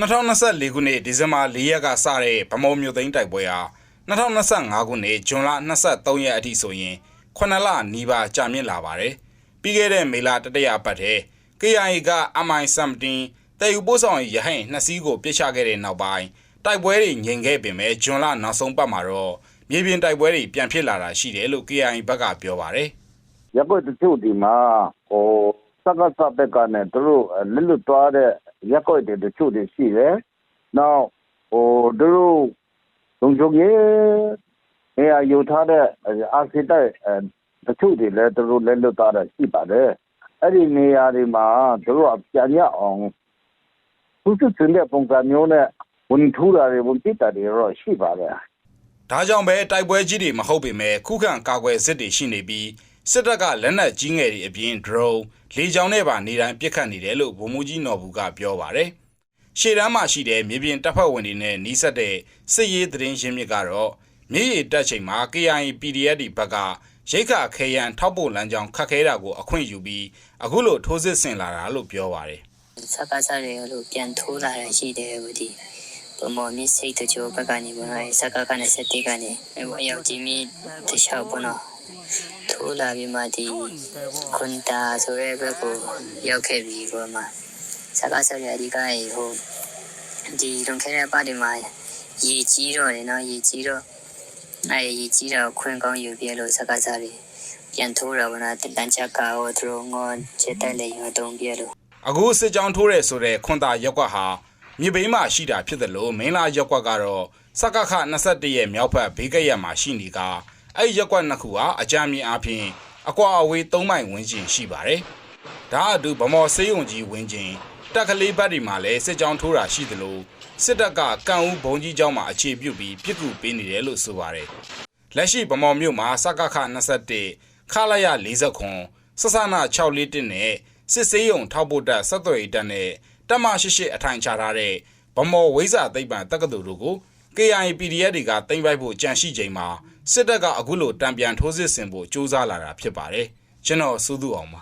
2024ခုနှစ်ဒီဇင်ဘာ4ရက်ကစတဲ့ဗမော်မြို့သိမ်းတိုက်ပွဲဟာ2025ခုနှစ်ဇွန်လ23ရက်အထိဆိုရင်9လနီးပါးကြာမြင့်လာပါတယ်။ပြီးခဲ့တဲ့မေလတတရပတ်ထဲ KIA က MI17 တဲယူပို့ဆောင်ရေးရဟင်နှစ်စီးကိုပြစ်ချခဲ့တဲ့နောက်ပိုင်းတိုက်ပွဲတွေငြိမ်ခဲ့ပေမဲ့ဇွန်လနောက်ဆုံးပတ်မှာတော့မြေပြင်တိုက်ပွဲတွေပြန်ဖြစ်လာတာရှိတယ်လို့ KIA ဘက်ကပြောပါတယ်။ရပ်ကွက်တချို့ဒီမှာဟို စကားစပက်ကနဲ့သူတို့လွတ်လွတ်သွားတဲ့ရပ်ကွက်တွေတချို့တွေရှိတယ်။နောက်ဟိုသူတို့လုံခြုံရေးနေရာယူထားတဲ့အာဆီတိုက်တချို့တွေလည်းသူတို့လည်းလွတ်သွားတာရှိပါတယ်။အဲ့ဒီနေရာတွေမှာသူတို့ကပြန်ရအောင်သူစုစတဲ့ပုံစံမျိုးနဲ့ဝန်ထူတာတွေဝန်ပြတာတွေတော့ရှိပါတယ်။ဒါကြောင့်ပဲတိုက်ပွဲကြီးတွေမဟုတ်ပေမဲ့ခုခံကာကွယ်စစ်တွေရှိနေပြီး စစ်တပ်ကလက်နက်ကြီးငယ်တွေအပြင် drone လေကြောင်းနဲ့ပါနေတိုင်းပစ်ခတ်နေတယ်လို့ဗိုလ်မှူးကြီးနော်ဘူးကပြောပါတယ်။ရှေ့တန်းမှာရှိတဲ့မြေပြင်တပ်ဖွဲ့ဝင်တွေနဲ့နှီးဆက်တဲ့စစ်ရေးသတင်းရင်းမြစ်ကတော့မြေရီတက်ချိန်မှာ KIA PDF ဒီဘက်ကရိတ်ခါခဲရန်ထောက်ပို့လမ်းကြောင်းခတ်ခဲတာကိုအခွင့်ယူပြီးအခုလိုထိုးစစ်ဆင်လာတာလို့ပြောပါတယ်စကားစားတွေလို့ပြန်ထိုးလာတာရှိတယ်ဗဒီဘမော်မစ်စိတ်တချို့ဘက်ကနေဘနော်စကားကနေစက်တီကနေအယောက်ကြီးမီတခြားဘနော် ထိုးလာပြီးမှဒီခွန်တာဆိုရဲဘက်ကိုရောက်ခဲ့ပြီကောမှာစကားစားရအဒီကဟိုဒီလွန်ခဲ့တဲ့ပတ်ဒီမှာရေကြီးတော့တယ်နော်ရေကြီးတော့အဲရေကြီးတော့ခွင်ကောင်းယူပြလို့စကားစားတွေပြန်ထိုးတော့ဗနော်တန်ချက်ကဟိုသူတို့ငေါချက်တက်လေရောတုံးပြလို့အခုစစ်ကြောင်းထိုးရဲဆိုတဲ့ခွန်တာရက်ကွက်ဟာမြေပိန်းမှာရှိတာဖြစ်တယ်လို့မင်းလာရက်ကွက်ကတော့စကခ21ရဲ့မြောက်ဘက်ဘေးကရက်မှာရှိနေက အဲ့ဒီရက်ကွက်နှစ်ခုဟာအကြမ်းမြင်အပြင်အကွာအဝေး3မိုင်ဝန်းကျင်ရှိပါတယ်။ဒါအတူဗမော်စေးုံကြီးဝန်းကျင်တက်ကလေးဘက်ဒီမှာလည်းစစ်ကြောင်းထိုးတာရှိတယ်လို့စစ်တပ်ကကံဦးဘုံကြီးကျောင်းမှာအခြေပြုပြီးပြစ်ကူပေးနေတယ်လို့ဆိုပါတယ်။လက်ရှိဗမော်မြို့မှာစကခ21ခလာရ40ခွန်စစနာ641နဲ့စစ်စေးရုံထောက်ပို့တပ်ဆက်သွယ်ရေးတပ်နဲ့တပ်မ88အထိုင်ချထားတဲ့ဗမော်ဝိဇာသိပ္ပံတက္ကသိုလ်တို့ကို KIA PDF တွေကတင်ပိုက်ဖို့ကြံရှိချိန်မှာစစ်တပ်ကအခုလိုတံပြန်ထိုးစစ်ဆင်ဖို့စ조사လာတာဖြစ်ပါတယ်ကျွန်တော်စူးသူအောင်ပါ